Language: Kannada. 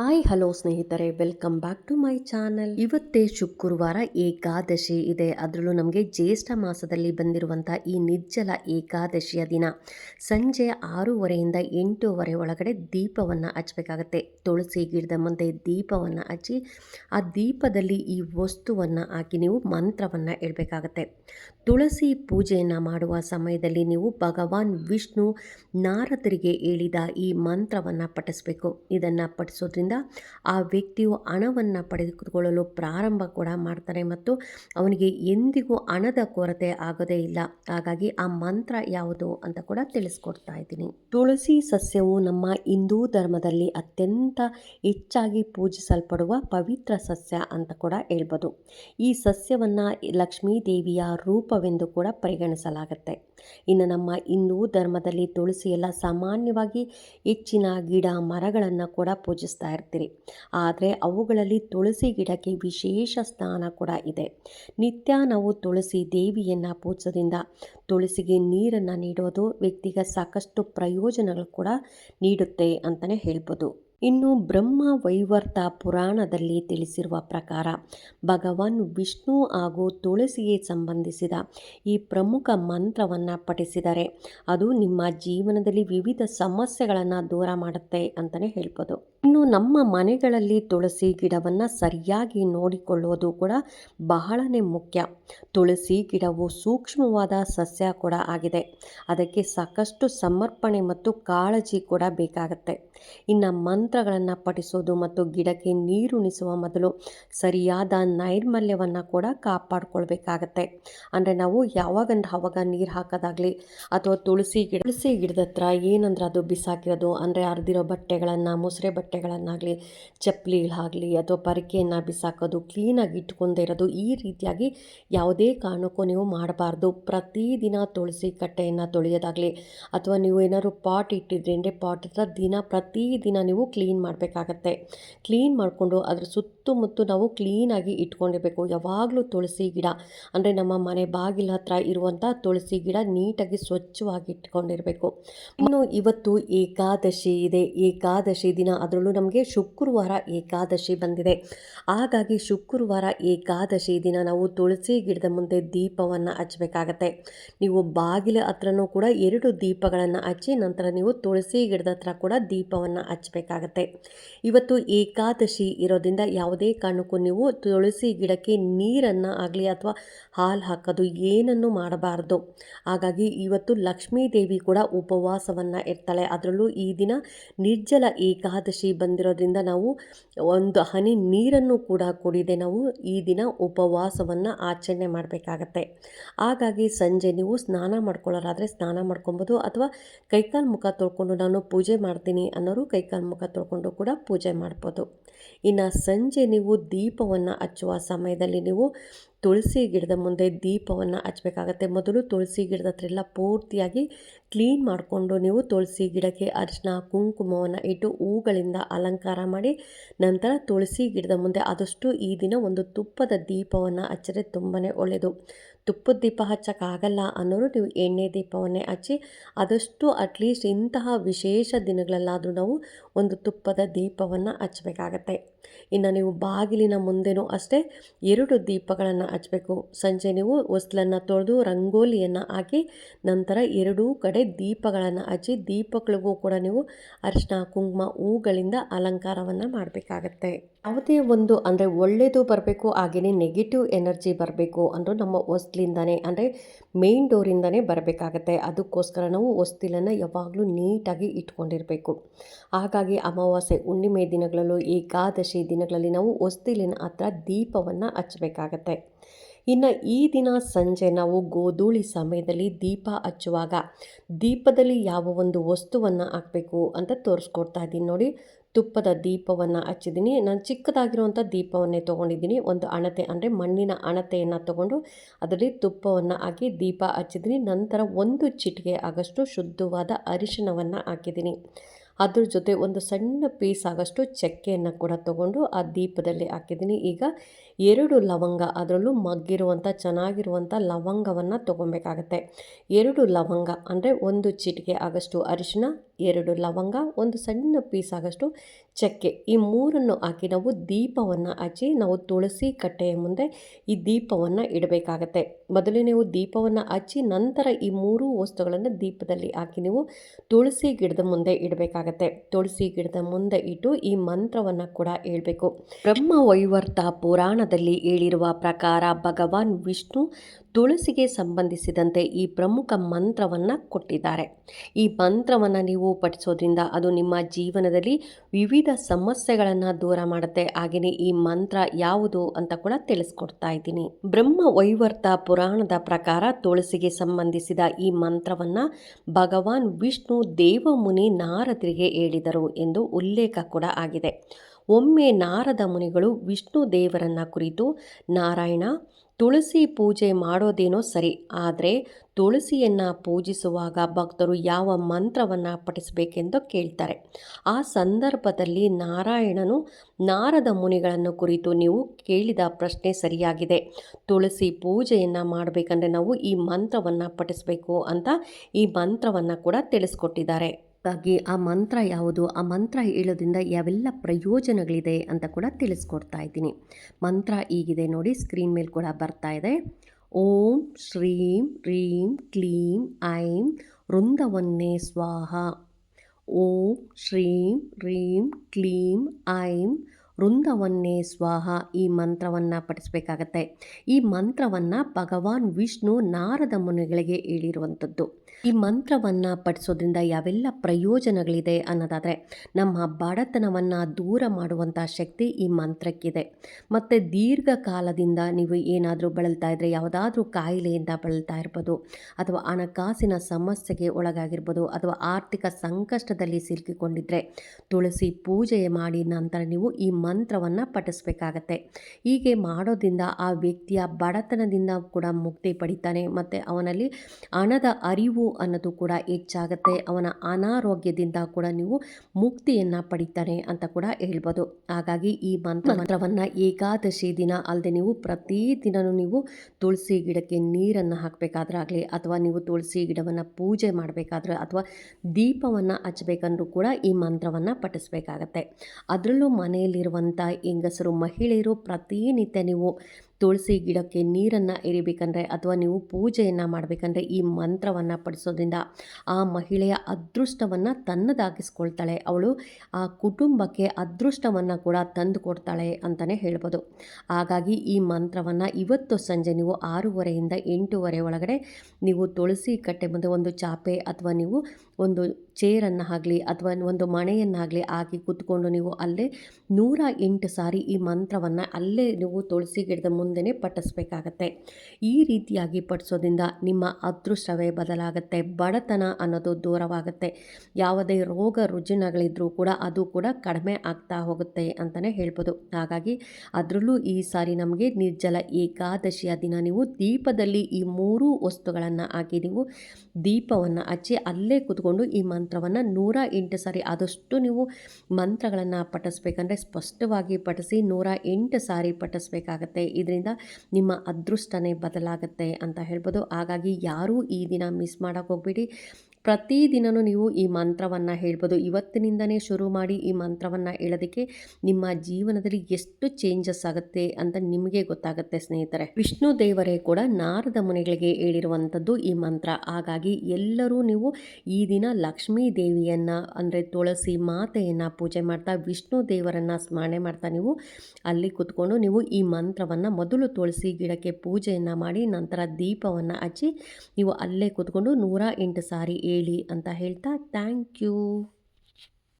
ಹಾಯ್, ಹಲೋ ಸ್ನೇಹಿತರೆ, welcome back to my channel. ಇವತ್ತೇ ಶುಕ್ರವಾರ ಏಕಾದಶಿ ಇದೆ. ಅದರಲ್ಲೂ ನಮಗೆ ಜ್ಯೇಷ್ಠ ಮಾಸದಲ್ಲಿ ಬಂದಿರುವಂಥ ಈ ನಿರ್ಜಲ ಏಕಾದಶಿಯ ದಿನ. ಸಂಜೆ ಆರೂವರೆಯಿಂದ ಎಂಟೂವರೆ ಒಳಗಡೆ ದೀಪವನ್ನು ಹಚ್ಚಬೇಕಾಗತ್ತೆ ತುಳಸಿ ಗಿಡದ ಮುಂದೆ ದೀಪವನ್ನು ಹಚ್ಚಿ, ಆ ದೀಪದಲ್ಲಿ ಈ ವಸ್ತುವನ್ನು ಹಾಕಿ ನೀವು ಮಂತ್ರವನ್ನು ಇಡಬೇಕಾಗತ್ತೆ. ತುಳಸಿ ಪೂಜೆಯನ್ನು ಮಾಡುವ ಸಮಯದಲ್ಲಿ ನೀವು ಭಗವಾನ್ ವಿಷ್ಣು ನಾರದರಿಗೆ ಹೇಳಿದ ಈ ಮಂತ್ರವನ್ನು ಪಠಿಸಬೇಕು. ಇದನ್ನು ಪಠಿಸೋದ್ರಿಂದ ಆ ವ್ಯಕ್ತಿಯು ಹಣವನ್ನು ಪಡೆದುಕೊಳ್ಳಲು ಪ್ರಾರಂಭ ಕೂಡ ಮಾಡ್ತಾನೆ ಮತ್ತು ಅವನಿಗೆ ಎಂದಿಗೂ ಹಣದ ಕೊರತೆ ಆಗೋದೇ ಇಲ್ಲ. ಹಾಗಾಗಿ ಆ ಮಂತ್ರ ಯಾವುದು ಅಂತ ಕೂಡ ತಿಳಿಸ್ಕೊಡ್ತಾ ಇದ್ದೀನಿ. ತುಳಸಿ ಸಸ್ಯವು ನಮ್ಮ ಹಿಂದೂ ಧರ್ಮದಲ್ಲಿ ಅತ್ಯಂತ ಹೆಚ್ಚಾಗಿ ಪೂಜಿಸಲ್ಪಡುವ ಪವಿತ್ರ ಸಸ್ಯ ಅಂತ ಕೂಡ ಹೇಳ್ಬೋದು. ಈ ಸಸ್ಯವನ್ನು ಲಕ್ಷ್ಮೀ ದೇವಿಯ ರೂಪವೆಂದು ಕೂಡ ಪರಿಗಣಿಸಲಾಗುತ್ತೆ. ಇನ್ನು ನಮ್ಮ ಹಿಂದೂ ಧರ್ಮದಲ್ಲಿ ತುಳಸಿ ಎಲ್ಲ ಸಾಮಾನ್ಯವಾಗಿ ಹೆಚ್ಚಿನ ಗಿಡ ಮರಗಳನ್ನು ಕೂಡ ಪೂಜಿಸ್ತಾ ಇರ್ತೀರಿ. ಆದರೆ ಅವುಗಳಲ್ಲಿ ತುಳಸಿ ಗಿಡಕ್ಕೆ ವಿಶೇಷ ಸ್ಥಾನ ಕೂಡ ಇದೆ. ನಿತ್ಯ ನಾವು ತುಳಸಿ ದೇವಿಯನ್ನು ಪೂಜಿಸೋದ್ರಿಂದ ತುಳಸಿಗೆ ನೀರನ್ನು ನೀಡೋದು ವ್ಯಕ್ತಿಗೆ ಸಾಕಷ್ಟು ಪ್ರಯೋಜನಗಳು ಕೂಡ ನೀಡುತ್ತೆ ಅಂತಲೇ ಹೇಳ್ಬೋದು. ಇನ್ನು ಬ್ರಹ್ಮ ವೈವರ್ತ ಪುರಾಣದಲ್ಲಿ ತಿಳಿಸಿರುವ ಪ್ರಕಾರ ಭಗವಾನ್ ವಿಷ್ಣು ಹಾಗೂ ತುಳಸಿಗೆ ಸಂಬಂಧಿಸಿದ ಈ ಪ್ರಮುಖ ಮಂತ್ರವನ್ನು ಪಠಿಸಿದರೆ ಅದು ನಿಮ್ಮ ಜೀವನದಲ್ಲಿ ವಿವಿಧ ಸಮಸ್ಯೆಗಳನ್ನು ದೂರ ಮಾಡುತ್ತೆ ಅಂತಲೇ ಹೇಳ್ಬೋದು. ಇನ್ನು ನಮ್ಮ ಮನೆಗಳಲ್ಲಿ ತುಳಸಿ ಗಿಡವನ್ನು ಸರಿಯಾಗಿ ನೋಡಿಕೊಳ್ಳುವುದು ಕೂಡ ಬಹಳನೇ ಮುಖ್ಯ. ತುಳಸಿ ಗಿಡವು ಸೂಕ್ಷ್ಮವಾದ ಸಸ್ಯ ಕೂಡ ಆಗಿದೆ. ಅದಕ್ಕೆ ಸಾಕಷ್ಟು ಸಮರ್ಪಣೆ ಮತ್ತು ಕಾಳಜಿ ಕೂಡ ಬೇಕಾಗುತ್ತೆ. ಇನ್ನು ಮಂತ್ರಗಳನ್ನು ಪಠಿಸೋದು ಮತ್ತು ಗಿಡಕ್ಕೆ ನೀರುಣಿಸುವ ಮೊದಲು ಸರಿಯಾದ ನೈರ್ಮಲ್ಯವನ್ನು ಕೂಡ ಕಾಪಾಡ್ಕೊಳ್ಬೇಕಾಗತ್ತೆ. ಅಂದರೆ ನಾವು ಯಾವಾಗಂದ್ರೆ ಆವಾಗ ನೀರು ಹಾಕೋದಾಗಲಿ ಅಥವಾ ತುಳಸಿ ಗಿಡ, ತುಳಸಿ ಗಿಡದ ಹತ್ರ ಏನಂದ್ರೆ ಅದು ಬಿಸಾಕಿರೋದು, ಅಂದರೆ ಅರ್ದಿರೋ ಬಟ್ಟೆಗಳನ್ನು, ಮುಸ್ರೆ ಬಟ್ಟೆಗಳನ್ನಾಗಲಿ ಚಪ್ಪಲಿಗಳಾಗಲಿ ಅಥವಾ ಪರಿಕೆಯನ್ನು ಬಿಸಾಕೋದು ಕ್ಲೀನಾಗಿ ಇಟ್ಕೊಂಡೇ ಇರೋದು, ಈ ರೀತಿಯಾಗಿ ಯಾವುದೇ ಕಾರಣಕ್ಕೂ ನೀವು ಮಾಡಬಾರ್ದು. ಪ್ರತಿದಿನ ತುಳಸಿ ಕಟ್ಟೆಯನ್ನು ತೊಳೆಯೋದಾಗಲಿ ಅಥವಾ ನೀವು ಏನಾದ್ರು ಪಾಟ್ ಇಟ್ಟಿದ್ರಿ ಅಂದರೆ ಪಾಟ್ ಹತ್ರ ದಿನ ಪ್ರತಿದಿನ ನೀವು ಕ್ಲೀನ್ ಮಾಡಬೇಕಾಗತ್ತೆ. ಕ್ಲೀನ್ ಮಾಡಿಕೊಂಡು ಅದ್ರ ಸುತ್ತಮುತ್ತ ನಾವು ಕ್ಲೀನಾಗಿ ಇಟ್ಕೊಂಡಿರಬೇಕು. ಯಾವಾಗಲೂ ತುಳಸಿ ಗಿಡ, ಅಂದರೆ ನಮ್ಮ ಮನೆ ಬಾಗಿಲ ಹತ್ರ ಇರುವಂಥ ತುಳಸಿ ಗಿಡ ನೀಟಾಗಿ ಸ್ವಚ್ಛವಾಗಿ ಇಟ್ಕೊಂಡಿರಬೇಕು. ಇನ್ನು ಇವತ್ತು ಏಕಾದಶಿ ಇದೆ. ಏಕಾದಶಿ ದಿನ, ಅದರಲ್ಲೂ ನಮಗೆ ಶುಕ್ರವಾರ ಏಕಾದಶಿ ಬಂದಿದೆ. ಹಾಗಾಗಿ ಶುಕ್ರವಾರ ಏಕಾದಶಿ ದಿನ ನಾವು ತುಳಸಿ ಗಿಡದ ಮುಂದೆ ದೀಪವನ್ನು ಹಚ್ಚಬೇಕಾಗತ್ತೆ ನೀವು ಬಾಗಿಲ ಹತ್ರನೂ ಕೂಡ ಎರಡು ದೀಪಗಳನ್ನು ಹಚ್ಚಿ ನಂತರ ನೀವು ತುಳಸಿ ಗಿಡದ ಹತ್ರ ಕೂಡ ದೀಪವನ್ನು ಹಚ್ಚಬೇಕಾಗತ್ತೆ ಇವತ್ತು ಏಕಾದಶಿ ಇರೋದ್ರಿಂದ ಯಾವುದೇ ಕಾರಣಕ್ಕೂ ನೀವು ತುಳಸಿ ಗಿಡಕ್ಕೆ ನೀರನ್ನು ಆಗಲಿ ಅಥವಾ ಹಾಲು ಹಾಕೋದು ಏನನ್ನು ಮಾಡಬಾರ್ದು. ಹಾಗಾಗಿ ಇವತ್ತು ಲಕ್ಷ್ಮೀ ದೇವಿ ಕೂಡ ಉಪವಾಸವನ್ನು ಇರ್ತಾಳೆ ಅದರಲ್ಲೂ ಈ ದಿನ ನಿರ್ಜಲ ಏಕಾದಶಿ ಬಂದಿರೋದ್ರಿಂದ ನಾವು ಒಂದು ಹನಿ ನೀರನ್ನು ಕೂಡ ಕುಡಿದೆ. ನಾವು ಈ ದಿನ ಉಪವಾಸವನ್ನು ಆಚರಣೆ ಮಾಡಬೇಕಾಗತ್ತೆ. ಹಾಗಾಗಿ ಸಂಜೆ ನೀವು ಸ್ನಾನ ಮಾಡ್ಕೊಳ್ಳೋರಾದರೆ ಸ್ನಾನ ಮಾಡ್ಕೊಬೋದು. ಅಥವಾ ಕೈಕಾಲು ಮುಖ ತೊಳ್ಕೊಂಡು ನಾನು ಪೂಜೆ ಮಾಡ್ತೀನಿ ಅನ್ನೋರು ಕೈಕಾಲು ಮುಖ ತೊಳ್ಕೊಂಡು ಕೂಡ ಪೂಜೆ ಮಾಡ್ಬೋದು. ಇನ್ನು ಸಂಜೆ ನೀವು ದೀಪವನ್ನು ಹಚ್ಚುವ ಸಮಯದಲ್ಲಿ ನೀವು ತುಳಸಿ ಗಿಡದ ಮುಂದೆ ದೀಪವನ್ನು ಹಚ್ಚಬೇಕಾಗತ್ತೆ ಮೊದಲು ತುಳಸಿ ಗಿಡದ ಹತ್ರ ಎಲ್ಲ ಪೂರ್ತಿಯಾಗಿ ಕ್ಲೀನ್ ಮಾಡಿಕೊಂಡು ನೀವು ತುಳಸಿ ಗಿಡಕ್ಕೆ ಅರಿಶಿನ ಕುಂಕುಮವನ್ನು ಇಟ್ಟು ಹೂಗಳಿಂದ ಅಲಂಕಾರ ಮಾಡಿ ನಂತರ ತುಳಸಿ ಗಿಡದ ಮುಂದೆ ಆದಷ್ಟು ಈ ದಿನ ಒಂದು ತುಪ್ಪದ ದೀಪವನ್ನು ಹಚ್ಚಿದ್ರೆ ತುಂಬಾ ಒಳ್ಳೆಯದು ತುಪ್ಪದ ದೀಪ ಹಚ್ಚೋಕ್ಕಾಗಲ್ಲ ಅನ್ನೋರು ನೀವು ಎಣ್ಣೆ ದೀಪವನ್ನೇ ಹಚ್ಚಿ ಆದಷ್ಟು ಅಟ್ಲೀಸ್ಟ್ ಇಂತಹ ವಿಶೇಷ ದಿನಗಳಲ್ಲಾದರೂ ನಾವು ಒಂದು ತುಪ್ಪದ ದೀಪವನ್ನು ಹಚ್ಚಬೇಕಾಗತ್ತೆ ಇನ್ನು ನೀವು ಬಾಗಿಲಿನ ಮುಂದೆನೂ ಅಷ್ಟೇ ಎರಡು ದೀಪಗಳನ್ನು ಹಚ್ಚಬೇಕು ಸಂಜೆ ನೀವು ಹೊಸ್ಲನ್ನು ತೊಳೆದು ರಂಗೋಲಿಯನ್ನು ಹಾಕಿ ನಂತರ ಎರಡೂ ಕಡೆ ದೀಪಗಳನ್ನು ಹಚ್ಚಿ ದೀಪಗಳಿಗೂ ಕೂಡ ನೀವು ಅರಿಶಿನ ಕುಂಕುಮ, ಹೂಗಳಿಂದ ಅಲಂಕಾರವನ್ನು ಮಾಡಬೇಕಾಗತ್ತೆ. ಯಾವುದೇ ಒಂದು ಅಂದರೆ ಒಳ್ಳೆಯದು ಬರಬೇಕು ಹಾಗೆಯೇ ನೆಗೆಟಿವ್ ಎನರ್ಜಿ ಬರಬೇಕು ಅಂದರೂ ನಮ್ಮ ಹೊಸ್ಲಿಂದನೇ ಅಂದರೆ ಮೇನ್ ಡೋರಿಂದನೇ ಬರಬೇಕಾಗತ್ತೆ. ಅದಕ್ಕೋಸ್ಕರ ನಾವು ಹೊಸ್ತಿಲನ್ನು ಯಾವಾಗಲೂ ನೀಟಾಗಿ ಇಟ್ಕೊಂಡಿರಬೇಕು. ಹಾಗಾಗಿ ಅಮಾವಾಸ್ಯೆ, ಹುಣ್ಣಿಮೆ ದಿನಗಳಲ್ಲೂ ಏಕಾದಶಿ ದಿನಗಳಲ್ಲಿ ನಾವು ಹೊಸ್ತಿಲಿನ ಹತ್ರ ದೀಪವನ್ನು ಹಚ್ಚಬೇಕಾಗತ್ತೆ. ಇನ್ನು ಈ ದಿನ ಸಂಜೆ ನಾವು ಗೋಧೂಳಿ ಸಮಯದಲ್ಲಿ ದೀಪ ಹಚ್ಚುವಾಗ ದೀಪದಲ್ಲಿ ಯಾವ ಒಂದು ವಸ್ತುವನ್ನು ಹಾಕಬೇಕು ಅಂತ ತೋರಿಸ್ಕೊಡ್ತಾ ಇದ್ದೀನಿ ನೋಡಿ. ತುಪ್ಪದ ದೀಪವನ್ನು ಹಚ್ಚಿದ್ದೀನಿ. ನಾನು ಚಿಕ್ಕದಾಗಿರುವಂಥ ದೀಪವನ್ನೇ ತೊಗೊಂಡಿದ್ದೀನಿ. ಒಂದು ಅಣತೆ ಅಂದರೆ ಮಣ್ಣಿನ ಅಣತೆಯನ್ನು ತೊಗೊಂಡು ಅದರಲ್ಲಿ ತುಪ್ಪವನ್ನು ಹಾಕಿ ದೀಪ ಹಚ್ಚಿದ್ದೀನಿ. ನಂತರ ಒಂದು ಚಿಟಿಕೆ ಆಗಷ್ಟು ಶುದ್ಧವಾದ ಅರಿಶಿಣವನ್ನು ಹಾಕಿದ್ದೀನಿ. ಅದ್ರ ಜೊತೆ ಒಂದು ಸಣ್ಣ ಪೀಸ್ ಆಗಷ್ಟು ಚಕ್ಕೆಯನ್ನು ಕೂಡ ತೊಗೊಂಡು ಆ ದೀಪದಲ್ಲಿ ಹಾಕಿದ್ದೀನಿ. ಈಗ ಎರಡು ಲವಂಗ ಅದರಲ್ಲೂ ಮಗ್ಗಿರುವಂಥ, ಚೆನ್ನಾಗಿರುವಂಥ ಲವಂಗವನ್ನು ತೊಗೊಬೇಕಾಗತ್ತೆ ಎರಡು ಲವಂಗ ಅಂದರೆ ಒಂದು ಚಿಟಿಕೆ ಆಗಷ್ಟು ಅರಿಶಿನ ಎರಡು ಲವಂಗ, ಒಂದು ಸಣ್ಣ ಪೀಸ್ ಆಗಷ್ಟು ಚಕ್ಕೆ. ಈ ಮೂರನ್ನು ಹಾಕಿ ನಾವು ದೀಪವನ್ನು ಹಚ್ಚಿ ನಾವು ತುಳಸಿ ಕಟ್ಟೆಯ ಮುಂದೆ ಈ ದೀಪವನ್ನು ಇಡಬೇಕಾಗತ್ತೆ. ಮೊದಲೇ ನೀವು ದೀಪವನ್ನು ಹಚ್ಚಿ ನಂತರ ಈ ಮೂರು ವಸ್ತುಗಳನ್ನು ದೀಪದಲ್ಲಿ ಹಾಕಿ ನೀವು ತುಳಸಿ ಗಿಡದ ಮುಂದೆ ಇಡಬೇಕಾಗತ್ತೆ. ತುಳಸಿ ಗಿಡದ ಮುಂದೆ ಇಟ್ಟು ಈ ಮಂತ್ರವನ್ನು ಕೂಡ ಹೇಳಬೇಕು. ಬ್ರಹ್ಮ ವೈವರ್ತ ಪುರಾಣದಲ್ಲಿ ಹೇಳಿರುವ ಪ್ರಕಾರ ಭಗವಾನ್ ವಿಷ್ಣು ತುಳಸಿಗೆ ಸಂಬಂಧಿಸಿದಂತೆ ಈ ಪ್ರಮುಖ ಮಂತ್ರವನ್ನು ಕೊಟ್ಟಿದ್ದಾರೆ. ಈ ಮಂತ್ರವನ್ನು ನೀವು ಪಠಿಸೋದ್ರಿಂದ ಅದು ನಿಮ್ಮ ಜೀವನದಲ್ಲಿ ವಿವಿಧ ಸಮಸ್ಯೆಗಳನ್ನು ದೂರ ಮಾಡುತ್ತೆ. ಹಾಗೆಯೇ ಈ ಮಂತ್ರ ಯಾವುದು ಅಂತ ಕೂಡ ತಿಳಿಸ್ಕೊಡ್ತಾ ಇದ್ದೀನಿ. ಬ್ರಹ್ಮ ವೈವರ್ತ ಪುರಾಣದ ಪ್ರಕಾರ ತುಳಸಿಗೆ ಸಂಬಂಧಿಸಿದ ಈ ಮಂತ್ರವನ್ನು ಭಗವಾನ್ ವಿಷ್ಣು ದೇವಮುನಿ ನಾರದರಿಗೆ ಹೇಳಿದರು ಎಂದು ಉಲ್ಲೇಖ ಕೂಡ ಆಗಿದೆ. ಒಮ್ಮೆ ನಾರದ ಮುನಿಗಳು ವಿಷ್ಣು ದೇವರನ್ನ ಕುರಿತು, ನಾರಾಯಣ, ತುಳಸಿ ಪೂಜೆ ಮಾಡೋದೇನೋ ಸರಿ, ಆದರೆ ತುಳಸಿಯನ್ನು ಪೂಜಿಸುವಾಗ ಭಕ್ತರು ಯಾವ ಮಂತ್ರವನ್ನು ಪಠಿಸಬೇಕೆಂದು ಕೇಳ್ತಾರೆ. ಆ ಸಂದರ್ಭದಲ್ಲಿ ನಾರಾಯಣನು ನಾರದ ಮುನಿಗಳನ್ನು ಕುರಿತು ನೀವು ಕೇಳಿದ ಪ್ರಶ್ನೆ ಸರಿಯಾಗಿದೆ. ತುಳಸಿ ಪೂಜೆಯನ್ನು ಮಾಡಬೇಕಂದ್ರೆ ನಾವು ಈ ಮಂತ್ರವನ್ನು ಪಠಿಸಬೇಕು ಅಂತ ಈ ಮಂತ್ರವನ್ನು ಕೂಡ ತಿಳಿಸ್ಕೊಟ್ಟಿದ್ದಾರೆ. ಹಾಗಾಗಿ ಆ ಮಂತ್ರ ಯಾವುದು? ಆ ಮಂತ್ರ ಹೇಳೋದ್ರಿಂದ ಯಾವೆಲ್ಲ ಪ್ರಯೋಜನಗಳಿದೆ ಅಂತ ಕೂಡ ತಿಳಿಸ್ಕೊಡ್ತಾ ಇದ್ದೀನಿ. ಮಂತ್ರ ಈಗಿದೆ ನೋಡಿ ಸ್ಕ್ರೀನ್ ಮೇಲೆ ಕೂಡ ಬರ್ತಾ ಇದೆ. ಓಂ ಶ್ರೀಂ ರೀಂ ಕ್ಲೀಂ ಐಂ ವೃಂದವನ್ನೇ ಸ್ವಾಹ. ಓಂ ಶ್ರೀಂ ರೀಂ ಕ್ಲೀಂ ಐಂ ವೃಂದವನ್ನೇ ಸ್ವಾಹ ಈ ಮಂತ್ರವನ್ನು ಪಠಿಸಬೇಕಾಗತ್ತೆ. ಈ ಮಂತ್ರವನ್ನು ಭಗವಾನ್ ವಿಷ್ಣು ನಾರದ ಮುನಿಗಳಿಗೆ ಹೇಳಿರುವಂಥದ್ದು. ಈ ಮಂತ್ರವನ್ನು ಪಠಿಸೋದ್ರಿಂದ ಯಾವೆಲ್ಲ ಪ್ರಯೋಜನಗಳಿದೆ ಅನ್ನೋದಾದರೆ, ನಮ್ಮ ಬಡತನವನ್ನು ದೂರ ಮಾಡುವಂಥ ಶಕ್ತಿ ಈ ಮಂತ್ರಕ್ಕಿದೆ. ಮತ್ತು ದೀರ್ಘಕಾಲದಿಂದ ನೀವು ಏನಾದರೂ ಬಳಲ್ತಾ ಇದ್ದರೆ ಯಾವುದಾದ್ರೂ ಕಾಯಿಲೆಯಿಂದ ಬಳಲ್ತಾ ಇರ್ಬೋದು, ಅಥವಾ ಹಣಕಾಸಿನ ಸಮಸ್ಯೆಗೆ ಒಳಗಾಗಿರ್ಬೋದು, ಅಥವಾ ಆರ್ಥಿಕ ಸಂಕಷ್ಟದಲ್ಲಿ ಸಿಲುಕಿಕೊಂಡಿದ್ದರೆ ತುಳಸಿ ಪೂಜೆ ಮಾಡಿ ನಂತರ ನೀವು ಈ ಮಂತ್ರವನ್ನು ಪಠಿಸ್ಬೇಕಾಗತ್ತೆ. ಹೀಗೆ ಮಾಡೋದ್ರಿಂದ ಆ ವ್ಯಕ್ತಿಯ ಬಡತನದಿಂದ ಕೂಡ ಮುಕ್ತಿ ಪಡಿತಾನೆ, ಮತ್ತು ಅವನಲ್ಲಿ ಹಣದ ಅರಿವು ಅನ್ನೋದು ಕೂಡ ಹೆಚ್ಚಾಗುತ್ತೆ. ಅವನ ಅನಾರೋಗ್ಯದಿಂದ ಕೂಡ ನೀವು ಮುಕ್ತಿಯನ್ನು ಪಡಿತಾನೆ ಅಂತ ಕೂಡ ಹೇಳ್ಬೋದು. ಹಾಗಾಗಿ ಈ ಮಂತ್ರ ಮಂತ್ರವನ್ನು ಏಕಾದಶಿ ದಿನ ಅಲ್ಲದೆ ನೀವು ಪ್ರತಿ ದಿನವೂ ನೀವು ತುಳಸಿ ಗಿಡಕ್ಕೆ ನೀರನ್ನು ಹಾಕಬೇಕಾದ್ರಾಗಲಿ ಅಥವಾ ನೀವು ತುಳಸಿ ಗಿಡವನ್ನು ಪೂಜೆ ಮಾಡಬೇಕಾದ್ರೆ ಅಥವಾ ದೀಪವನ್ನು ಹಚ್ಚಬೇಕಂದ್ರೂ ಕೂಡ ಈ ಮಂತ್ರವನ್ನು ಪಠಿಸ್ಬೇಕಾಗತ್ತೆ. ಅದರಲ್ಲೂ ಮನೆಯಲ್ಲಿರುವಂಥ ಹೆಂಗಸರು ಮಹಿಳೆಯರು ಪ್ರತಿನಿತ್ಯ ನೀವು ತುಳಸಿ ಗಿಡಕ್ಕೆ ನೀರನ್ನು ಎರಿಬೇಕಂದ್ರೆ ಅಥವಾ ನೀವು ಪೂಜೆಯನ್ನು ಮಾಡಬೇಕಂದ್ರೆ ಈ ಮಂತ್ರವನ್ನು ಪಡಿಸೋದ್ರಿಂದ ಆ ಮಹಿಳೆಯ ಅದೃಷ್ಟವನ್ನು ತನ್ನದಾಗಿಸ್ಕೊಳ್ತಾಳೆ. ಅವಳು ಆ ಕುಟುಂಬಕ್ಕೆ ಅದೃಷ್ಟವನ್ನು ಕೂಡ ತಂದು ಕೊಡ್ತಾಳೆ ಅಂತಲೇ ಹೇಳ್ಬೋದು. ಹಾಗಾಗಿ ಈ ಮಂತ್ರವನ್ನು ಇವತ್ತು ಸಂಜೆ ನೀವು ಆರೂವರೆಯಿಂದ ಎಂಟೂವರೆ ಒಳಗಡೆ ನೀವು ತುಳಸಿ ಕಟ್ಟೆ ಮುಂದೆ ಒಂದು ಚಾಪೆ ಅಥವಾ ನೀವು ಒಂದು ಚೇರನ್ನು ಆಗಲಿ ಅಥವಾ ಒಂದು ಮಣೆಯನ್ನಾಗಲಿ ಹಾಕಿ ಕೂತ್ಕೊಂಡು ನೀವು ಅಲ್ಲೇ ನೂರ ಎಂಟು ಸಾರಿ ಈ ಮಂತ್ರವನ್ನು ಅಲ್ಲೇ ನೀವು ತುಳಸಿ ಗಿಡದ ಮುಂದೆ ಪಠಿಸ್ಬೇಕಾಗತ್ತೆ. ಈ ರೀತಿಯಾಗಿ ಪಠಿಸೋದ್ರಿಂದ ನಿಮ್ಮ ಅದೃಷ್ಟವೇ ಬದಲಾಗುತ್ತೆ. ಬಡತನ ಅನ್ನೋದು ದೂರವಾಗುತ್ತೆ. ಯಾವುದೇ ರೋಗ ರುಜಿನಗಳಿದ್ರೂ ಕೂಡ ಅದು ಕೂಡ ಕಡಿಮೆ ಆಗ್ತಾ ಹೋಗುತ್ತೆ ಅಂತಲೇ ಹೇಳ್ಬೋದು. ಹಾಗಾಗಿ ಅದರಲ್ಲೂ ಈ ಸಾರಿ ನಮಗೆ ನಿರ್ಜಲ ಏಕಾದಶಿಯ ದಿನ ನೀವು ದೀಪದಲ್ಲಿ ಈ ಮೂರೂ ವಸ್ತುಗಳನ್ನು ಹಾಕಿ ನೀವು ದೀಪವನ್ನು ಹಚ್ಚಿ ಅಲ್ಲೇ ಕೂತ್ಕೊಂಡು ಈ ಮಂತ್ರವನ್ನು ನೂರ ಎಂಟು ಸಾರಿ ಆದಷ್ಟು ನೀವು ಮಂತ್ರಗಳನ್ನು ಪಠಿಸ್ಬೇಕಂದ್ರೆ ಸ್ಪಷ್ಟವಾಗಿ ಪಠಿಸಿ ನೂರ ಎಂಟು ಸಾರಿ ಪಠಿಸ್ಬೇಕಾಗತ್ತೆ. ಇದರಿಂದ ನಿಮ್ಮ ಅದೃಷ್ಟನೇ ಬದಲಾಗುತ್ತೆ ಅಂತ ಹೇಳ್ಬೋದು. ಹಾಗಾಗಿ ಯಾರೂ ಈ ದಿನ ಮಿಸ್ ಮಾಡೋಕ್ಕೆ ಹೋಗ್ಬಿಡಿ. ಪ್ರತಿದಿನವೂ ನೀವು ಈ ಮಂತ್ರವನ್ನು ಹೇಳ್ಬೋದು. ಇವತ್ತಿನಿಂದನೇ ಶುರು ಮಾಡಿ ಈ ಮಂತ್ರವನ್ನು ಹೇಳೋದಕ್ಕೆ ನಿಮ್ಮ ಜೀವನದಲ್ಲಿ ಎಷ್ಟು ಚೇಂಜಸ್ ಆಗುತ್ತೆ ಅಂತ ನಿಮಗೆ ಗೊತ್ತಾಗುತ್ತೆ ಸ್ನೇಹಿತರೆ. ವಿಷ್ಣು ದೇವರೇ ಕೂಡ ನಾರದ ಮುನಿಗಳಿಗೆ ಹೇಳಿರುವಂಥದ್ದು ಈ ಮಂತ್ರ. ಹಾಗಾಗಿ ಎಲ್ಲರೂ ನೀವು ಈ ದಿನ ಲಕ್ಷ್ಮೀ ದೇವಿಯನ್ನು, ಅಂದರೆ ತುಳಸಿ ಮಾತೆಯನ್ನು ಪೂಜೆ ಮಾಡ್ತಾ, ವಿಷ್ಣು ದೇವರನ್ನು ಸ್ಮರಣೆ ಮಾಡ್ತಾ ನೀವು ಅಲ್ಲಿ ಕುತ್ಕೊಂಡು ನೀವು ಈ ಮಂತ್ರವನ್ನು ಮೊದಲು ತುಳಸಿ ಗಿಡಕ್ಕೆ ಪೂಜೆಯನ್ನು ಮಾಡಿ, ನಂತರ ದೀಪವನ್ನು ಹಚ್ಚಿ ನೀವು ಅಲ್ಲೇ ಕೂತ್ಕೊಂಡು ನೂರ ಎಂಟು ಸಾರಿ ಹೇಳಿ ಅಂತ ಹೇಳ್ತಾ ಥ್ಯಾಂಕ್ ಯು